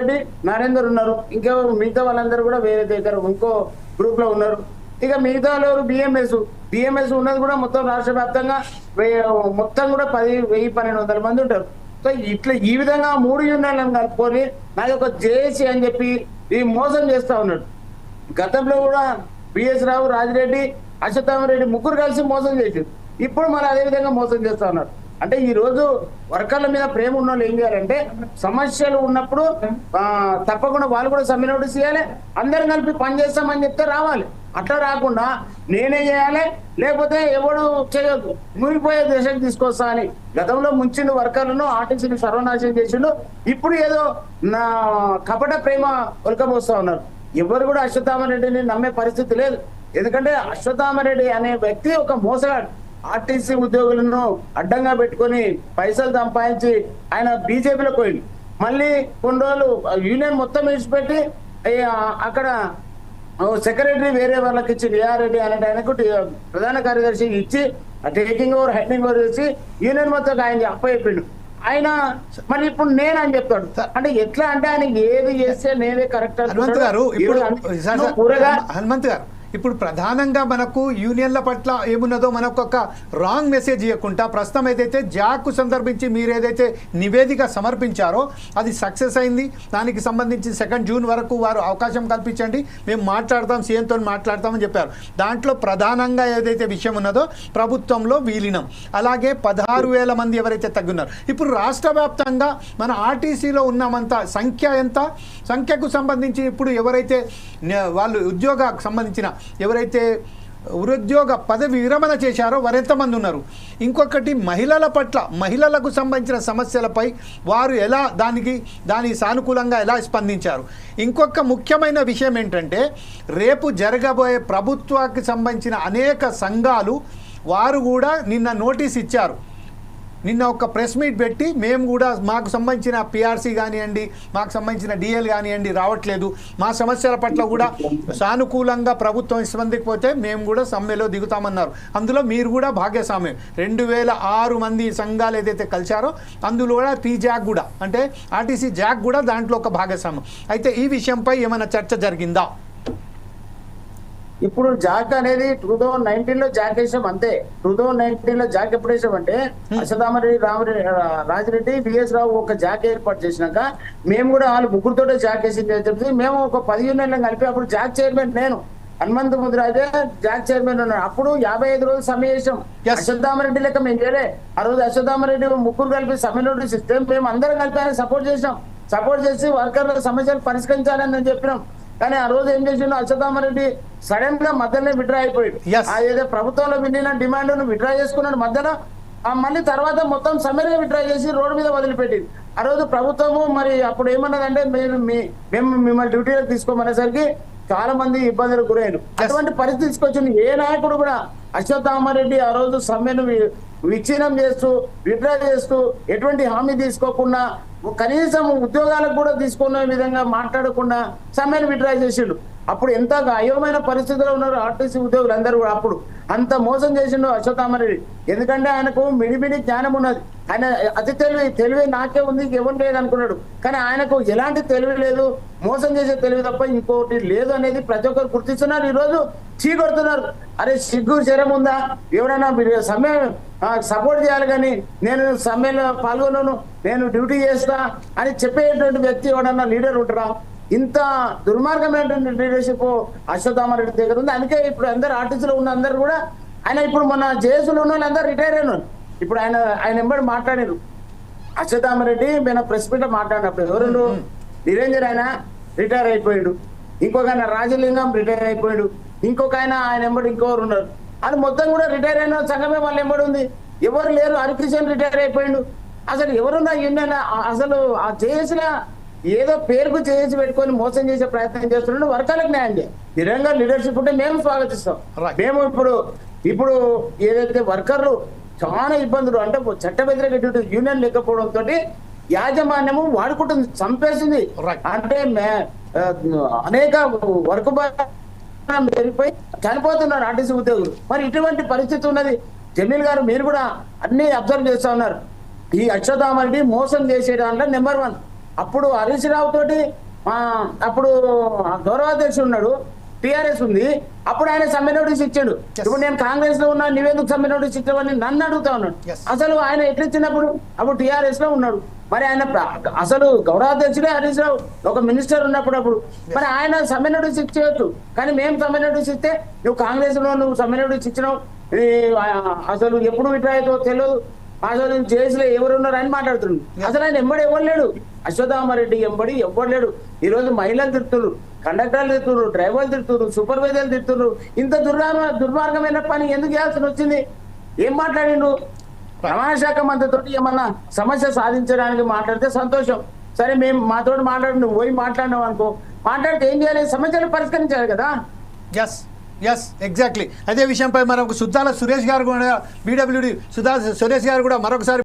రెడ్డి నరేందర్ ఉన్నారు. ఇంకా మిగతా వాళ్ళందరూ కూడా వేరే దగ్గర ఇంకో గ్రూప్లో ఉన్నారు. ఇక మిగతా వాళ్ళు బిఎంఎస్ బిఎంఎస్ ఉన్నది కూడా మొత్తం రాష్ట్ర వ్యాప్తంగా వెయ్యి- మొత్తం కూడా పది వెయ్యి పన్నెండు వందల మంది ఉంటారు. సో ఇట్లా ఈ విధంగా మూడు యూనియన్లను కలుపుకొని నాది ఒక జేఏసీ అని చెప్పి ఈ మోసం చేస్తా ఉన్నాడు. గతంలో కూడా బిఎస్ రావు రాజిరెడ్డి అశ్వత్థామరెడ్డి ముగ్గురు కలిసి మోసం చేశారు. ఇప్పుడు మరి అదే విధంగా మోసం చేస్తా ఉన్నారు. అంటే ఈ రోజు వర్కర్ల మీద ప్రేమ ఉన్న వాళ్ళు ఏం చేయాలంటే సమస్యలు ఉన్నప్పుడు తప్పకుండా వాళ్ళు కూడా సమ్మె నోటీస్ చేయాలి అందరం కలిపి పని చేస్తామని చెప్తే రావాలి. అట్లా రాకుండా నేనే చేయాలి లేకపోతే ఎవడు చేయొద్దు. మునిగిపోయే దేశానికి తీసుకొస్తా అని గతంలో ముంచిండు వర్కర్లను ఆర్టీసీని సర్వనాశనం చేసిండు ఇప్పుడు ఏదో నా కపట ప్రేమ ఒలకబోస్తా ఉన్నారు. ఎవరు కూడా అశ్వత్థామరెడ్డిని నమ్మే పరిస్థితి లేదు. ఎందుకంటే అశ్వత్థామరెడ్డి అనే వ్యక్తి ఒక మోసగాడు. ఆర్టీసీ ఉద్యోగులను అడ్డంగా పెట్టుకొని పైసలు సంపాదించి ఆయన బీజేపీలో పోయింది మళ్ళీ కొన్ని రోజులు యూనియన్ మొత్తం విడిచిపెట్టి అక్కడ సెక్రటరీ వేరే వాళ్ళకి ఇచ్చి డిఆర్ రెడ్డి అనే ఆయనకు ప్రధాన కార్యదర్శి ఇచ్చి టేకింగ్ ఓవర్ హెడ్డింగ్ ఓవర్ చేసి యూనియన్ మొత్తం ఆయన అప్పచెప్పిండు ఆయన మరి ఇప్పుడు నేను అని చెప్తాడు. అంటే ఎట్లా అంటే ఆయన ఏది చేస్తే నేనే కరెక్ట్ హనుమంత్ గారు హనుమంత్ గారు ఇప్పుడు ప్రధానంగా మనకు యూనియన్ల పట్ల ఏమున్నదో మనకు ఒక రాంగ్ మెసేజ్ ఇవ్వకుండా ప్రస్తుతం ఏదైతే జాక్ సందర్భించి మీరు ఏదైతే నివేదిక సమర్పించారో అది సక్సెస్ అయింది. దానికి సంబంధించి సెకండ్ జూన్ వరకు వారు అవకాశం కల్పించండి. మేము మాట్లాడతాం సీఎంతో మాట్లాడతామని చెప్పారు. దాంట్లో ప్రధానంగా ఏదైతే విషయం ఉన్నదో ప్రభుత్వంలో విలీనం. అలాగే పదహారు వేల మంది ఎవరైతే తగ్గున్నారు. ఇప్పుడు రాష్ట్ర వ్యాప్తంగా మన ఆర్టీసీలో ఉన్నామంత సంఖ్య ఎంత? సంఖ్యకు సంబంధించి ఇప్పుడు ఎవరైతే వాళ్ళు ఉద్యోగకు సంబంధించిన ఎవరైతే నిరుద్యోగ పదవి విరమణ చేశారో వారు ఉన్నారు. ఇంకొకటి మహిళల పట్ల మహిళలకు సంబంధించిన సమస్యలపై వారు ఎలా దానికి దాని సానుకూలంగా ఎలా స్పందించారు. ఇంకొక ముఖ్యమైన విషయం ఏంటంటే రేపు జరగబోయే ప్రభుత్వానికి సంబంధించిన అనేక సంఘాలు వారు కూడా నిన్న నోటీస్ ఇచ్చారు. నిన్న ఒక ప్రెస్ మీట్ పెట్టి మేము కూడా మాకు సంబంధించిన పిఆర్సీ కానివ్వండి మాకు సంబంధించిన డిఎల్ కానివ్వండి రావట్లేదు. మా సమస్యల పట్ల కూడా సానుకూలంగా ప్రభుత్వం స్పందికపోతే మేము కూడా సమ్మెలో దిగుతామన్నారు. అందులో మీరు కూడా భాగ్యస్వామ్యం రెండు వేల ఆరు మంది సంఘాలు ఏదైతే కలిశారో అందులో కూడా పీ జాక్ కూడా అంటే ఆర్టీసీ జాక్ కూడా దాంట్లో ఒక భాగస్వామ్యం. అయితే ఈ విషయంపై ఏమైనా చర్చ జరిగిందా? ఇప్పుడు జాక్ అనేది టూ థౌజండ్ నైన్టీన్లో జాక్ వేసాం అంతే. టూ థౌజండ్ నైన్టీన్లో జాక్ ఎప్పుడు వేసాం అంటే అశ్వతామరెడ్డి రామరెడ్డి రాజిరెడ్డి బిఎస్ రావు ఒక జాక్ ఏర్పాటు చేసినాక మేము కూడా వాళ్ళు ముగ్గురుతో జాక్ వేసింది అని చెప్పి మేము ఒక పది యూనియన్లను కలిపి అప్పుడు జాక్ చైర్మన్ నేను హనుమంత్ ముద్రాజే జాక్ చైర్మన్ ఉన్నాడు అప్పుడు యాభై ఐదు రోజులు Yes. అశ్వత్థామరెడ్డి లెక్క మేము చేయలే. ఆ రోజు అశ్వత్థామరెడ్డి ముగ్గురు కలిపి సమ్మె నోటీస్ ఇస్తే మేము అందరం కలిపి ఆయన సపోర్ట్ చేసాం సపోర్ట్ చేసి వర్కర్ల సమస్యలు పరిష్కరించాలని చెప్పినాం. కానీ ఆ రోజు ఏం చేసిండు? అశ్వత్థామరెడ్డి సడన్గా మధ్యలో విడ్రా అయిపోయాడు ఏదో ప్రభుత్వంలో విన్న డిమాండ్ విడ్రా చేసుకున్నాడు మధ్యలో. ఆ మళ్ళీ తర్వాత మొత్తం సమ్మెగా విడ్రా చేసి రోడ్డు మీద వదిలిపెట్టింది. ఆ రోజు ప్రభుత్వము మరి అప్పుడు ఏమన్నదంటే మీరు మీ మేము మిమ్మల్ని డ్యూటీలోకి తీసుకోమనేసరికి చాలా మంది ఇబ్బందులకు గురయ్యారు. అటువంటి పరిస్థితి తీసుకొచ్చింది. ఏ నాయకుడు కూడా అశ్వత్థామరెడ్డి ఆ రోజు సమ్మెను విచ్ఛిన్నం చేస్తూ విడ్రా చేస్తూ ఎటువంటి హామీ తీసుకోకుండా కనీసం ఉద్యోగాలకు కూడా తీసుకునే విధంగా మాట్లాడకుండా సమ్మెను విడ్రా చేసిండు. అప్పుడు ఎంత అయోమైన పరిస్థితిలో ఉన్నారు ఆర్టీసీ ఉద్యోగులు అందరూ కూడా అప్పుడు. అంత మోసం చేసిండు అశ్వత్థామరెడ్డి ఎందుకంటే ఆయనకు మిడిమిడి జ్ఞానం ఉన్నది. ఆయన అతి తెలివి తెలివి నాకే ఉంది ఎవరు లేదు అనుకున్నాడు. కానీ ఆయనకు ఎలాంటి తెలివి లేదు. మోసం చేసే తెలివి తప్ప ఇంకోటి లేదు అనేది ప్రతి ఒక్కరు గుర్తిస్తున్నారు. ఈరోజు చీకొడుతున్నారు అరే సిగ్గు శరం ఉందా? ఎవరైనా సమ్మె సపోర్ట్ చేయాలి కానీ నేను సమ్మెలో పాల్గొనను నేను డ్యూటీ చేస్తా అని చెప్పేటువంటి వ్యక్తి ఎవడన్నా లీడర్ ఉంటారా ఇంత దుర్మార్గమైనటువంటి లీడర్షిప్ అశ్వత్థామరెడ్డి దగ్గర ఉంది. అందుకే ఇప్పుడు అందరు ఆర్టీసీలో ఉన్న అందరు కూడా ఆయన ఇప్పుడు మన జేఎస్లో ఉన్న వాళ్ళందరూ రిటైర్ అయినారు. ఇప్పుడు ఆయన ఆయన ఎంబడి మాట్లాడారు. అశ్వత్థామరెడ్డి మేము ప్రెస్ మీట్ మాట్లాడినప్పుడు ఎవరు నిరంజన్ ఆయన రిటైర్ అయిపోయాడు. ఇంకొక ఆయన రాజలింగం రిటైర్ అయిపోయాడు. ఇంకొక ఆయన ఆయన ఎంబడి ఇంకొకరు ఉన్నారు. అది మొత్తం కూడా రిటైర్ అయిన సంఘమే వాళ్ళ ఎంబడి ఉంది. ఎవరు లేరు? హరికృష్ణ రిటైర్ అయిపోయాడు. అసలు ఎవరున్నా యూనియన్ అసలు ఆ చేసిన ఏదో పేరుకు చేసి పెట్టుకొని మోసం చేసే ప్రయత్నం చేస్తున్నాడు వర్గాలకు న్యాయం చేయాలి. నిజంగా లీడర్షిప్ ఉంటే మేము స్వాగతిస్తాం. మేము ఇప్పుడు ఇప్పుడు ఏదైతే వర్కర్లు చాలా ఇబ్బందులు అంటే చట్ట వ్యతిరేక డ్యూటీ యూనియన్ లేకపోవడంతో యాజమాన్యము వాడుకుంటుంది చంపేసింది. అంటే అనేక వర్క్ పెరిగిపోయి చనిపోతున్నారు ఆర్టీసీ ఉద్యోగులు. మరి ఇటువంటి పరిస్థితి ఉన్నది. జమీల్ గారు మీరు కూడా అన్ని అబ్జర్వ్ చేస్తా ఉన్నారు. ఈ అక్షతామరెడ్డి మోసం చేసే దాంట్లో నెంబర్ వన్. అప్పుడు హరీష్ రావు తోటి అప్పుడు గౌరవాధ్యక్షుడు ఉన్నాడు టిఆర్ఎస్ ఉంది. అప్పుడు ఆయన సమ్మె నోటీస్ ఇచ్చాడు. ఇప్పుడు నేను కాంగ్రెస్లో ఉన్నా నీవెందుకు సమ్మె నోటీస్ ఇచ్చావని నన్ను అడుగుతా ఉన్నాడు. అసలు ఆయన ఎట్లా ఇచ్చినప్పుడు? అప్పుడు టిఆర్ఎస్లో ఉన్నాడు. మరి ఆయన అసలు గౌరవాధ్యక్షుడే హరీష్ రావు ఒక మినిస్టర్ ఉన్నప్పుడు అప్పుడు. మరి ఆయన సమ్మె నోటీస్ ఇచ్చేయచ్చు కానీ మేము సమ్మె నోటీస్ ఇస్తే నువ్వు కాంగ్రెస్లో నువ్వు సమ్మె నోటీస్ ఇచ్చినావు. అసలు ఎప్పుడు విడ్రా అవుతుందో తెలియదు అసలు జేసులో ఎవరు ఉన్నారు అని మాట్లాడుతున్నాడు అసలు ఆయన ఎంబడి ఎవరు లేడు? అశ్వత్థామరెడ్డి ఎంబడి ఎవరు లేడు? ఈ రోజు మహిళలు తిడుతున్నారు కండక్టర్లు తిడుతున్నారు డ్రైవర్లు తిడుతున్నారు సూపర్వైజర్లు తిడుతున్నారు. ఇంత దుర్మార్గ దుర్మార్గమైన పని ఎందుకు చేయాల్సి వచ్చింది? ఏం మాట్లాడిండు? రవాణా శాఖ మంత్రితోటి ఏమన్నా సమస్య సాధించడానికి మాట్లాడితే సంతోషం. సరే మేము మాతోటి మాట్లాడి నువ్వు పోయి మాట్లాడినావు అనుకో. మాట్లాడితే ఏం చేయాలి? సమస్యలు పరిష్కరించాలి కదా? ఎస్ ఎగ్జాక్ట్లీ అదే విషయంపై మరొక సుద్దాల సురేష్ గారు కూడా బీడబ్ల్యూడి సుధా సురేష్ గారు కూడా మరొకసారి